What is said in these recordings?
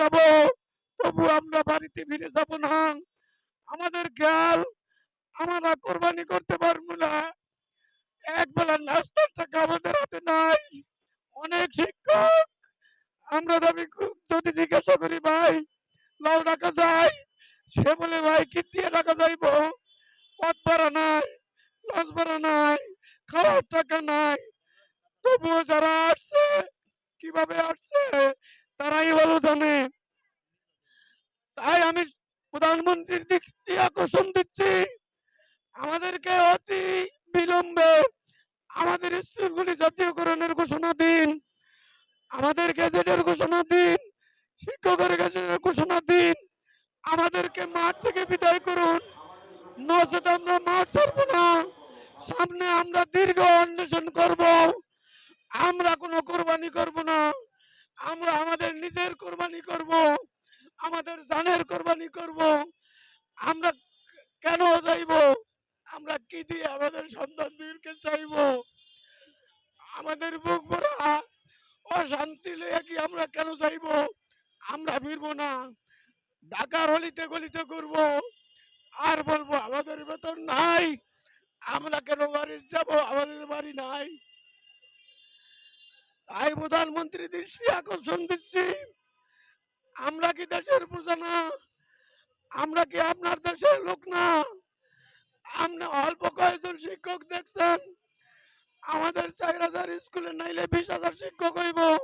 যাব, তবু আমরা বাড়িতে ফিরে যাব না। আমাদের খেয়াল, আমরা কোরবানি করতে পারব না। এক বেলা নাস্তার টাকা আমাদের হাতে নাই। অনেক শিক্ষক, আমরা দাবি যদি জিজ্ঞাসা করি, ভাই, লাউ টাকা যায়? সে বলে, ভাই কি দিয়ে টাকা যাইব। পথ ভাড়া নাই লঞ্চ ভাড়া নাই, খাওয়ার টাকা নাই। তবুও যারা আসছে, কীভাবে আসছে তারাই ভালো জানে তাই আমি প্রধানমন্ত্রীর দিয়ে আকর্ষণ দিচ্ছি। আমাদেরকে অতি বিলম্বে আমাদের স্কুলগুলি জাতীয়করণের ঘোষণা দিন। আমাদের গেজেটের ঘোষণা দিন। শিক্ষকের গেজেটের ঘোষণা দিন। আমাদেরকে মাঠ থেকে বিদায় করুন। নচেত আমরা মাঠ ছাড়বো না। সামনে আমরা দীর্ঘ অন্বেষণ করব। আমরা কোনো কোরবানি করব না। আমরা আমাদের নিজের কোরবানি করব। আমাদের জানের কোরবানি করব। আমরা কেন যাইব? আমরা কি দিয়ে আমাদের সন্তানদেরকে চাইব? আমাদের বুক ভরা অশান্তি লেগে কি আমরা কেন যাইব? আমরা ফিরবো না। ঢাকার হলিতে গলিতে করব আর বলব, আমাদের বেতন নাই। আমরা কেন বাড়ি যাব? আমাদের বাড়ি নাই। তাই প্রধানমন্ত্রী দৃষ্টি আকর্ষণ দিচ্ছি। আমরা কি দেশের প্রজা না? আমরা কি আপনার দেশের লোক না? আপনি অল্প কয়েকজন শিক্ষক দেখছেন। আমাদের চার হাজার স্কুলে নাইলে বিশ হাজার শিক্ষক হইব।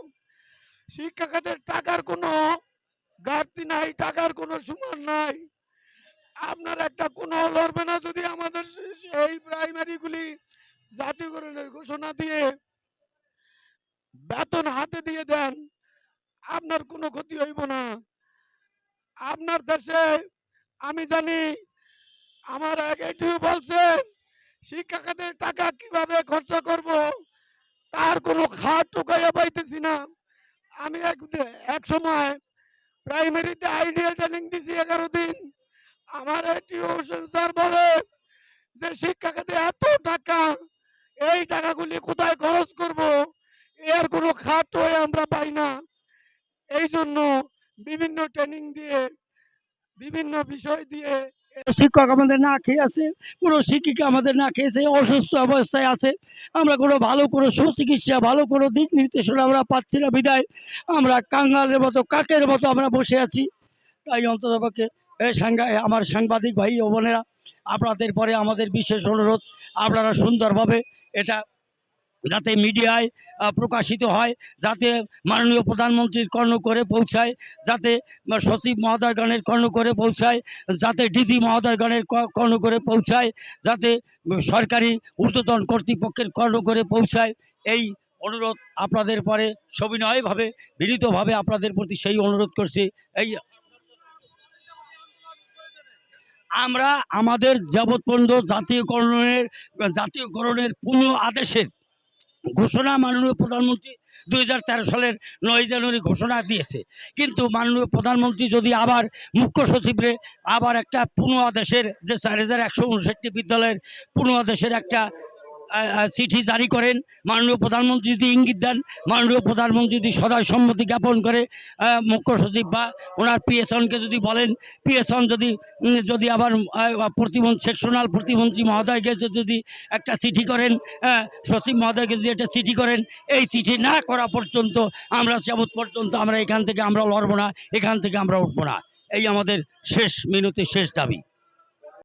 শিক্ষা খাতের টাকার কোনো ঘাটতি নাই, টাকার কোনো সমান নাই। আপনার একটা কোনো লড়বে না যদি আমাদের সে- সেই প্রাইমারি গুলি জাতীয়করণের ঘোষণা দিয়ে বেতন হাতে দিয়ে দেন। আপনার কোনো ক্ষতি হইব না। আপনার দেশে, আমি জানি, আমার এটিও বলছেন শিক্ষা টাকা কীভাবে খরচ করব, তার কোনো খাত টুকাইয়া পাইতেছি না। আমি এক এক সময় প্রাইমারিতে আইডিয়াল ট্রেনিং দিছি এগারো দিন। আমার এটিও স্যার বলে যে শিক্ষা খাতে এত টাকা, এই টাকাগুলি কোথায় খরচ করব? এর কোনো হয়ে আমরা পাই না। এই জন্য বিভিন্ন ট্রেনিং দিয়ে, বিভিন্ন বিষয় দিয়ে শিক্ষক আমাদের না খেয়ে আছে, কোনো শিক্ষিকা আমাদের না খেয়েছে, অসুস্থ অবস্থায় আছে। আমরা কোনো ভালো কোনো সুচিকিৎসা, ভালো কোনো দিক নির্দেশনা আমরা পাচ্ছি না বিদায়। আমরা কাঙ্গালের মতো, কাকের মতো আমরা বসে আছি। তাই অন্ততপক্ষে আমার সাংবাদিক ভাই ও বোনেরা, আপনাদের পরে আমাদের বিশেষ অনুরোধ, আপনারা সুন্দরভাবে এটা যাতে মিডিয়ায় প্রকাশিত হয়, যাতে মাননীয় প্রধানমন্ত্রীর কর্ণ করে পৌঁছায়, যাতে সচিব মহোদয়গণের কর্ণ করে পৌঁছায়, যাতে ডিজি মহোদয়গণের কর্ণ করে পৌঁছায়, যাতে সরকারি ঊর্ধ্বতন কর্তৃপক্ষের কর্ণ করে পৌঁছায়, এই অনুরোধ আপনাদের পরে সবিনয়ভাবে, বিনীতভাবে আপনাদের প্রতি সেই অনুরোধ করছি। এই আমরা আমাদের যাবৎ পর্যন্ত জাতীয়করণের জাতীয়করণের পুনঃ আদেশের ঘোষণা মাননীয় প্রধানমন্ত্রী দু হাজার তেরো সালের নয় জানুয়ারি ঘোষণা দিয়েছে। কিন্তু মাননীয় প্রধানমন্ত্রী যদি আবার মুখ্য সচিবরে আবার একটা পুনঃ আদেশের যে চার হাজার একশো উনষাটটি বিদ্যালয়ের পুনঃ আদেশের একটা চিঠি জারি করেন, মাননীয় প্রধানমন্ত্রী যদি ইঙ্গিত দেন, মাননীয় প্রধানমন্ত্রী যদি সদয় সম্মতি জ্ঞাপন করে মুখ্য সচিব বা ওনার পিএসনকে যদি বলেন পিএসন যদি যদি আবার প্রতিমন্ত্রী, সেকশনাল প্রতিমন্ত্রী মহোদয়কে যদি একটা চিঠি করেন সচিব মহোদয়কে যদি একটা চিঠি করেন, এই চিঠি না করা পর্যন্ত আমরা যাবৎ পর্যন্ত আমরা এখান থেকে আমরা লড়বো না, এখান থেকে আমরা উঠবো না। এই আমাদের শেষ মিনতি শেষ দাবি।